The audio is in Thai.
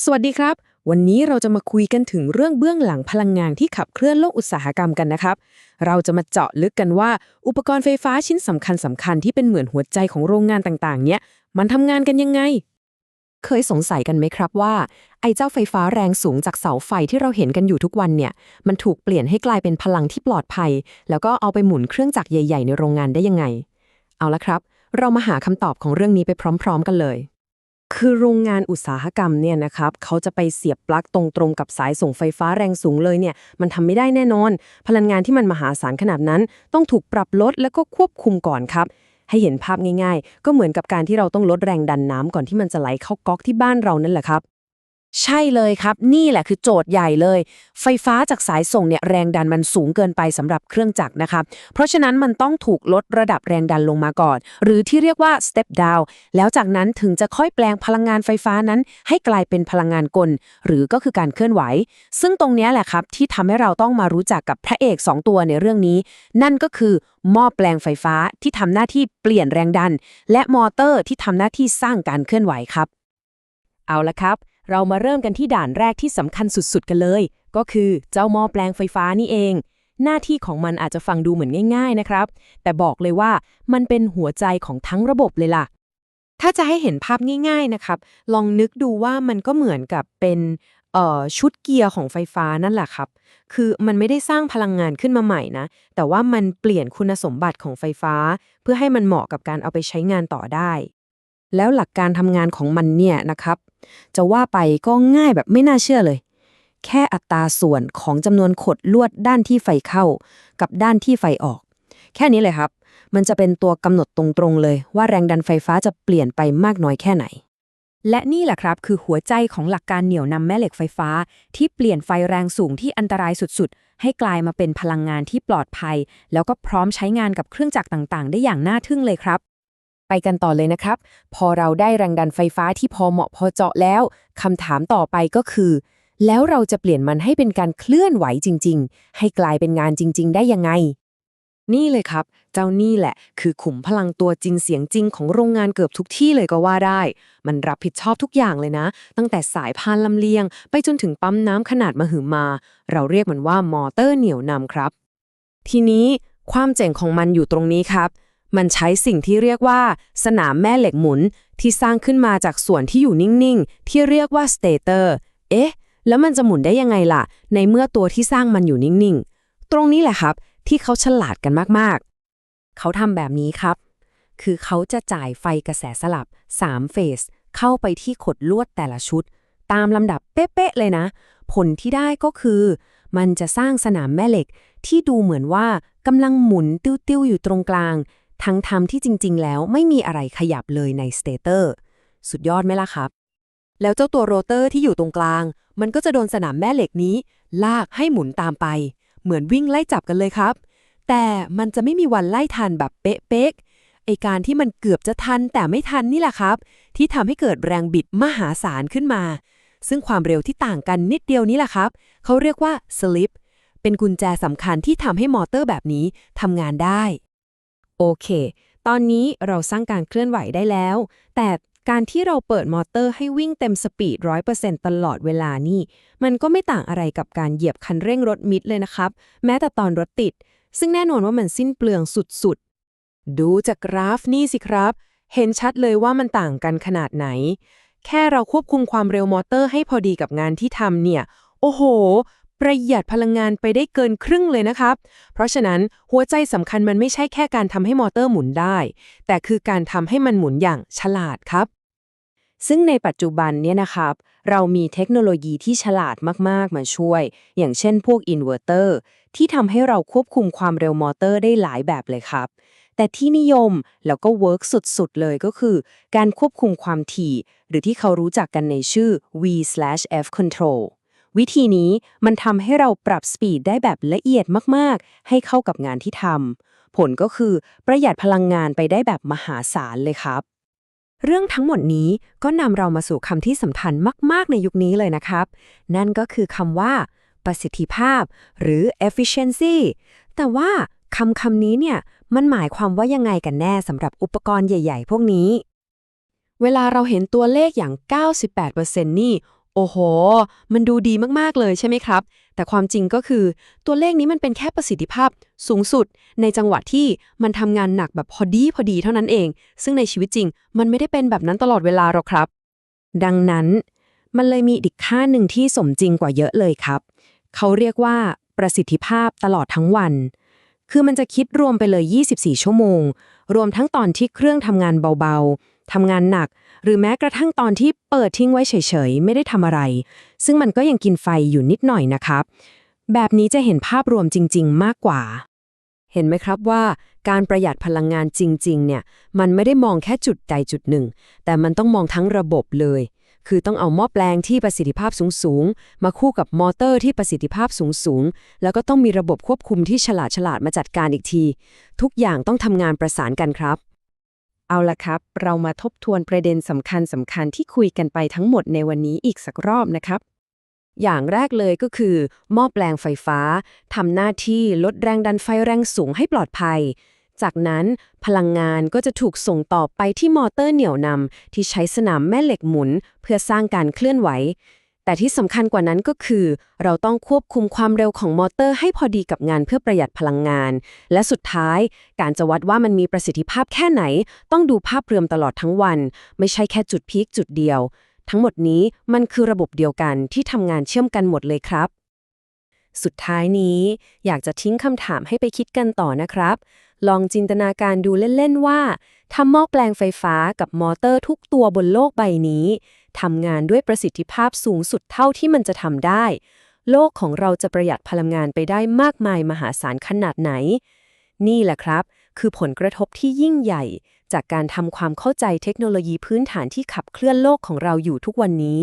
สวัสดีครับ วันนี้เราจะมาคุยกันถึงเรื่องเบื้องหลังพลังงานที่ขับเคลื่อนโลกอุตสาหกรรมกันนะครับ เราจะมาเจาะลึกกันว่า อุปกรณ์ไฟฟ้าชิ้นสำคัญสำคัญที่เป็นเหมือนหัวใจของโรงงานต่างๆ เนี้ยมันทำงานกันยังไง เคยสงสัยกันไหมครับว่า ไอ้เจ้าไฟฟ้าแรงสูงจากเสาไฟที่เราเห็นกันอยู่ทุกวันเนี่ย มันถูกเปลี่ยนให้กลายเป็นพลังที่ปลอดภัย แล้วก็เอาไปหมุนเครื่องจักรใหญ่ ๆ ในโรงงานได้ยังไง เอาละครับ เรามาหาคำตอบของเรื่องนี้ไปพร้อม ๆ กันเลย คือโรงงานอุตสาหกรรมเนี่ยนะครับเขาจะไปเสียบปลั๊กตรงๆกับสายส่งไฟฟ้าแรงสูงเลยเนี่ยมันทำไม่ได้แน่นอน พลังงานที่มันมหาศาลขนาดนั้น ต้องถูกปรับลดแล้วก็ควบคุมก่อนครับ ให้เห็นภาพง่าย ๆ ก็เหมือนกับการที่เราต้องลดแรงดันน้ำก่อนที่มันจะไหลเข้าก๊อกที่บ้านเรานั่นแหละครับ ใช่เลยครับ นี่แหละคือโจทย์ใหญ่เลย ไฟฟ้าจากสายส่งเนี่ยแรงดันมันสูงเกินไปสำหรับเครื่องจักรนะครับ เพราะฉะนั้นมันต้องถูกลดระดับแรงดันลงมาก่อน หรือที่เรียกว่า step down แล้วจากนั้นถึงจะค่อยแปลงพลังงานไฟฟ้านั้น ให้กลายเป็นพลังงานกล หรือก็คือการเคลื่อนไหว ซึ่งตรงนี้แหละครับ ที่ทำให้เราต้องมารู้จักกับพระเอก 2 ตัวในเรื่องนี้ นั่นก็คือหม้อแปลงไฟฟ้าที่ทำหน้าที่เปลี่ยนแรงดัน และมอเตอร์ที่ทำหน้าที่สร้างการเคลื่อนไหวครับ เอาละครับ เรามาเริ่มกันที่ด่านแรกที่สำคัญสุดๆ กันเลย ก็คือเจ้าหม้อแปลงไฟฟ้านี่เอง หน้าที่ของมันอาจจะฟังดูเหมือนง่าย ๆนะครับ แต่บอกเลยว่ามันเป็นหัวใจของทั้งระบบเลยล่ะ ถ้าจะให้เห็นภาพง่าย ๆนะครับ ลองนึกดูว่ามันก็เหมือนกับเป็นเอ่อชุดเกียร์ของไฟฟ้านั่นแหละครับ คือมันไม่ได้สร้างพลังงานขึ้นมาใหม่นะ แต่ว่ามันเปลี่ยนคุณสมบัติของไฟฟ้า เพื่อให้มันเหมาะกับการเอาไปใช้งานต่อได้ แล้วหลักการทำงานของมันเนี่ยนะครับ จะว่าไปก็ง่ายแบบไม่น่าเชื่อเลย แค่อัตราส่วนของจำนวนขดลวดด้านที่ไฟเข้า กับด้านที่ไฟออก แค่นี้เลยครับ มันจะเป็นตัวกำหนดตรงๆเลย ว่าแรงดันไฟฟ้าจะเปลี่ยนไปมากน้อยแค่ไหน และนี่แหละครับคือหัวใจของหลักการเหนี่ยวนำแม่เหล็กไฟฟ้า ที่เปลี่ยนไฟแรงสูงที่อันตรายสุดๆ ให้กลายมาเป็นพลังงานที่ปลอดภัย แล้วก็พร้อมใช้งานกับเครื่องจักรต่างๆ ได้อย่างน่าทึ่งเลยครับ ไปกันต่อเลยนะครับ พอเราได้แรงดันไฟฟ้าที่พอเหมาะพอเจาะแล้วคำถามต่อไปก็คือ แล้วเราจะเปลี่ยนมันให้เป็นการเคลื่อนไหวจริง ๆ ให้กลายเป็นงานจริง ๆ ได้ยังไง นี่เลยครับ เจ้านี่แหละ คือขุมพลังตัวจริงเสียงจริงของโรงงานเกือบทุกที่เลยก็ว่าได้ มันรับผิดชอบทุกอย่างเลยนะ ตั้งแต่สายพานลำเลียง ไปจนถึงปั๊มน้ำขนาดมหึมา เราเรียกมันว่ามอเตอร์เหนี่ยวนำครับ ทีนี้ความเจ๋งของมันอยู่ตรงนี้ครับ มันใช้สิ่งที่เรียกว่าสนามแม่เหล็กหมุนที่สร้างขึ้นมาจากส่วนที่อยู่นิ่งๆ ที่เรียกว่าสเตเตอร์ เอ๊ะ แล้วมันจะหมุนได้ยังไงล่ะ ในเมื่อตัวที่สร้างมันอยู่นิ่งๆ ตรงนี้แหละครับ ที่เขาฉลาดกันมากๆ เขาทำแบบนี้ครับ คือเขาจะจ่ายไฟกระแสสลับ3เฟสเข้าไปที่ขดลวดแต่ละชุด ตามลำดับเป๊ะๆเลยนะ ผลที่ได้ก็คือ มันจะสร้างสนามแม่เหล็กที่ดูเหมือนว่ากำลังหมุนติ้วๆอยู่ตรงกลาง ทั้งทำที่จริง ๆ แล้วไม่มีอะไรขยับเลยในสเตเตอร์สุดยอดไหมล่ะครับ แล้วเจ้าตัวโรเตอร์ที่อยู่ตรงกลาง มันก็จะโดนสนามแม่เหล็กนี้ ลากให้หมุนตามไป เหมือนวิ่งไล่จับกันเลยครับ แต่มันจะไม่มีวันไล่ทันแบบเป๊ะๆไอการที่มันเกือบจะทันแต่ไม่ทันนี่แหละครับ ที่ทำให้เกิดแรงบิดมหาศาลขึ้นมา ซึ่งความเร็วที่ต่างกันนิดเดียวนี้แหละครับ เขาเรียกว่า slip เป็นกุญแจสำคัญที่ทำให้มอเตอร์แบบนี้ทำงานได้ โอเค ตอนนี้เราสร้างการเคลื่อนไหวได้แล้ว แต่การที่เราเปิดมอเตอร์ให้วิ่งเต็มสปีด 100%ตลอดเวลานี่ มันก็ไม่ต่างอะไรกับการเหยียบคันเร่งรถมิดเลยนะครับ แม้แต่ตอนรถติด ซึ่งแน่นอนว่ามันสิ้นเปลืองสุดๆ ดูจากกราฟนี่สิครับ เห็นชัดเลยว่ามันต่างกันขนาดไหน แค่เราควบคุมความเร็วมอเตอร์ให้พอดีกับงานที่ทำเนี่ย โอ้โห ประหยัดพลังงานไปได้เกินครึ่งเลยนะครับ เพราะฉะนั้นหัวใจสำคัญมันไม่ใช่แค่การทำให้มอเตอร์หมุนได้ แต่คือการทำให้มันหมุนอย่างฉลาดครับ ซึ่งในปัจจุบันเนี่ยนะครับ เรามีเทคโนโลยีที่ฉลาดมากๆ มาช่วย อย่างเช่นพวกอินเวอร์เตอร์ที่ทำให้เราควบคุมความเร็วมอเตอร์ได้หลายแบบเลยครับแต่ที่นิยมแล้วก็เวิร์กสุดๆ เลยก็คือ การควบคุมความถี่ หรือที่เขารู้จักกันในชื่อ V/F control วิธีนี้มันทำให้เราปรับสปีดได้แบบละเอียดมากๆ ให้เข้ากับงานที่ทำผลก็คือประหยัดพลังงานไปได้แบบมหาศาลเลยครับ เรื่องทั้งหมดนี้ก็นำเรามาสู่คำที่สำคัญมากๆ ในยุคนี้เลยนะครับ นั่นก็คือคำว่า ประสิทธิภาพ หรือ efficiency แต่ว่าคำคำนี้เนี่ยมันหมายความว่ายังไงกันแน่สำหรับอุปกรณ์ใหญ่ ๆ พวกนี้ เวลาเราเห็นตัวเลขอย่าง 98%นี่ โอ้โห มันดูดีมากๆเลยใช่ไหมครับ แต่ความจริงก็คือ ตัวเลขนี้มันเป็นแค่ประสิทธิภาพสูงสุด ในจังหวะที่มันทำงานหนักแบบพอดีพอดีเท่านั้นเอง ซึ่งในชีวิตจริง มันไม่ได้เป็นแบบนั้นตลอดเวลาหรอกครับ ดังนั้น มันเลยมีอีกค่าหนึ่งที่สมจริงกว่าเยอะเลยครับ เขาเรียกว่าประสิทธิภาพตลอดทั้งวัน คือมันจะคิดรวมไปเลย 24 ชั่วโมง รวมทั้งตอนที่เครื่องทำงานเบาๆ ทำงานหนัก หรือแม้กระทั่งตอนที่เปิดทิ้งไว้เฉยๆ ไม่ได้ทำอะไร ซึ่งมันก็ยังกินไฟอยู่นิดหน่อยนะครับ แบบนี้จะเห็นภาพรวมจริง ๆ มากกว่า เห็นไหมครับว่าการประหยัดพลังงานจริง ๆ เนี่ย มันไม่ได้มองแค่จุดใดจุดหนึ่ง แต่มันต้องมองทั้งระบบเลย คือต้องเอาหม้อแปลงที่ประสิทธิภาพสูงๆ มาคู่กับมอเตอร์ที่ประสิทธิภาพสูงๆ แล้วก็ต้องมีระบบควบคุมที่ฉลาดฉลาดๆมาจัดการอีกที ทุกอย่างต้องทำงานประสานกันครับ เอาละครับ เรามาทบทวนประเด็นสำคัญสำคัญที่คุยกันไปทั้งหมดในวันนี้อีกสักรอบนะครับ อย่างแรกเลยก็คือ หม้อแปลงไฟฟ้าทำหน้าที่ลดแรงดันไฟแรงสูงให้ปลอดภัย จากนั้นพลังงานก็จะถูกส่งต่อไปที่มอเตอร์เหนี่ยวนำที่ใช้สนามแม่เหล็กหมุน เพื่อสร้างการเคลื่อนไหว แต่ที่สำคัญกว่านั้นก็คือ เราต้องควบคุมความเร็วของมอเตอร์ให้พอดีกับงานเพื่อประหยัดพลังงาน และสุดท้าย การจะวัดว่ามันมีประสิทธิภาพแค่ไหน ต้องดูภาพรวมตลอดทั้งวัน ไม่ใช่แค่จุดพีคจุดเดียว ทั้งหมดนี้มันคือระบบเดียวกันที่ทำงานเชื่อมกันหมดเลยครับ สุดท้ายนี้ อยากจะทิ้งคำถามให้ไปคิดกันต่อนะครับ ลองจินตนาการดูเล่น ๆ ว่าถ้าหม้อแปลงไฟฟ้ากับมอเตอร์ทุกตัวบนโลกใบนี้ทำงานด้วยประสิทธิภาพสูงสุดเท่าที่มันจะทำได้ โลกของเราจะประหยัดพลังงานไปได้มากมายมหาศาลขนาดไหน นี่แหละครับ คือผลกระทบที่ยิ่งใหญ่ จากการทำความเข้าใจเทคโนโลยีพื้นฐานที่ขับเคลื่อนโลกของเราอยู่ทุกวันนี้